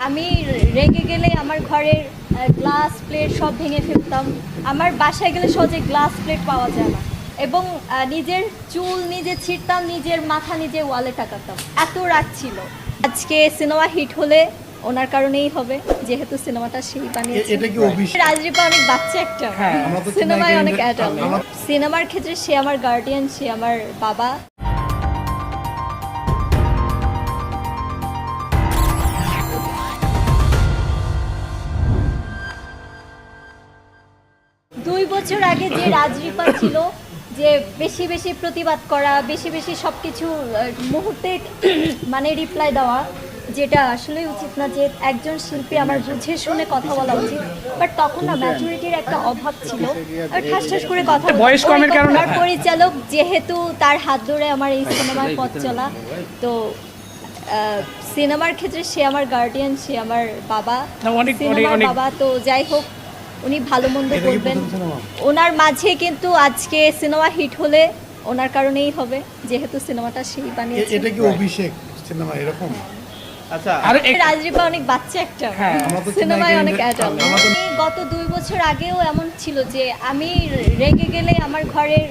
আমি রেগে গেলে আমার ঘরের গ্লাস প্লেট সব ভেঙে ফেলতাম। আমার বাসায় গেলে সহজে গ্লাস প্লেট পাওয়া যায় না। এবং নিজের চুল নিজে ছিঁড়তাম নিজের মাথা নিজে ওয়ালে টাকাতাম এত রাগ ছিল। আজকে সিনেমা হিট হলে ওনার কারণেই হবে যেহেতু সিনেমাটা সেই বানিয়েছে। রাজদীপা অনেক বাচ্চা একটা। হ্যাঁ, সিনেমায় অনেক কিন্তু- অ্যাডাল্ট সিনেমার ক্ষেত্রে সে আমার গার্ডিয়ান সে আমার বাবা। বছর আগে যে রাজরিপা ছিল যে বেশি বেশি প্রতিবাদ করা বেশি বেশি সব কিছু মুহূর্তে মানে রিপ্লাই দেওয়া যেটা আসলে উচিত না যে একজন শিল্পী আমার বুঝে শুনে কথা বলা উচিত। বাট তখন না ম্যাচুরিটির একটা অভাব ছিল। আর ঠাস ঠাস করে কথা। বয়স কমের কারণে- পরিচালক যেহেতু তার হাত ধরে আমার এই সিনেমার পথ চলা তো সিনেমার ক্ষেত্রে সে আমার গার্ডিয়ান সে আমার বাবা অনেক- বাবা তো যাই হোক উনি ভালো মন্দ করবেন ওনার মাঝে কিন্তু আজকে সিনেমা হিট হলে ওনার কারণেই হবে যেহেতু সিনেমাটা সেই বানিয়েছে। এটা কি অভিষেক সিনেমা এরকম? আচ্ছা আর রাজরিপা অনেক বাচ্চা একটা। হ্যাঁ, আমরা তো সিনেমায় অনেক অ্যাডাল্ট গত দুই বছর আগেও এমন ছিল যে আমি রেগে গেলে আমার ঘরের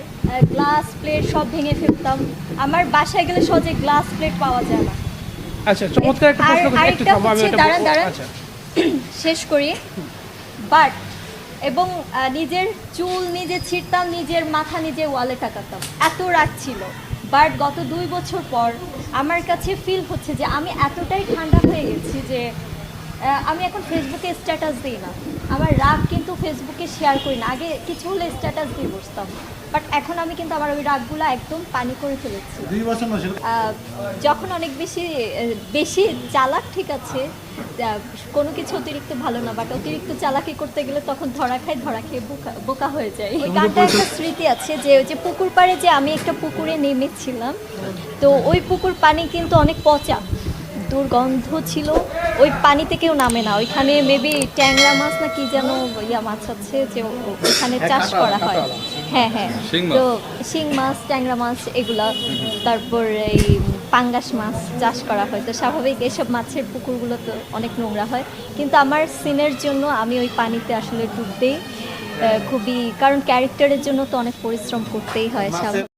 গ্লাস প্লেট সব ভেঙে ফেলতাম। আমার বাসায় গেলে সহজে গ্লাস প্লেট পাওয়া যায় না। আচ্ছা চমৎকার একটা প্রশ্ন একটু দাঁড়ান, দাঁড়ান। আচ্ছা। শেষ করি। বাট এবং নিজের চুল নিজে ছিঁড়তাম নিজের মাথা নিজে ওয়ালে টাকাতাম। এত রাগ ছিল। বাট গত দুই বছর পর আমার কাছে ফিল হচ্ছে যে আমি এতটাই ঠান্ডা হয়ে গেছি যে আমি এখন ফেসবুকে স্ট্যাটাস দিই না। আমার রাগ কিন্তু ফেসবুকে শেয়ার করি না। আগে কিছু হলে স্ট্যাটাস দিয়ে বসতাম। বাট এখন আমি কিন্তু আমার ওই রাগগুলো একদম পানি করে ফেলেছি। যখন অনেক বেশি বেশি চালাক ঠিক আছে কোনো কিছু অতিরিক্ত ভালো না বাট অতিরিক্ত চালাকি করতে গেলে তখন ধরা খায় ধরা খেয়ে বোকা বোকা হয়ে যায়। ওই গানটা একটা স্মৃতি আছে যে ওই যে পুকুর পাড়ে যে আমি একটা পুকুরে নেমেছিলাম তো ওই পুকুর পানি কিন্তু অনেক পচা। দুর্গন্ধ ছিল। ওই পানিতে কেউ নামে না। ওইখানে মেবি ট্যাংরা মাছ না কি যেন ইয়া মাছ আছে যে ও- ওইখানে চাষ করা হয়। হ্যাঁ হ্যাঁ। তো শিং মাছ ট্যাংরা মাছ এগুলা। তারপর এই পাঙ্গাস মাছ চাষ করা হয়। তো স্বাভাবিক এসব মাছের পুকুরগুলো তো অনেক নোংরা হয়। কিন্তু আমার সিনের জন্য আমি ওই পানিতে আসলে ডুবতেই আহ, খুবই কারণ ক্যারেক্টারের জন্য তো অনেক পরিশ্রম করতেই হয় স্বাভাবিক।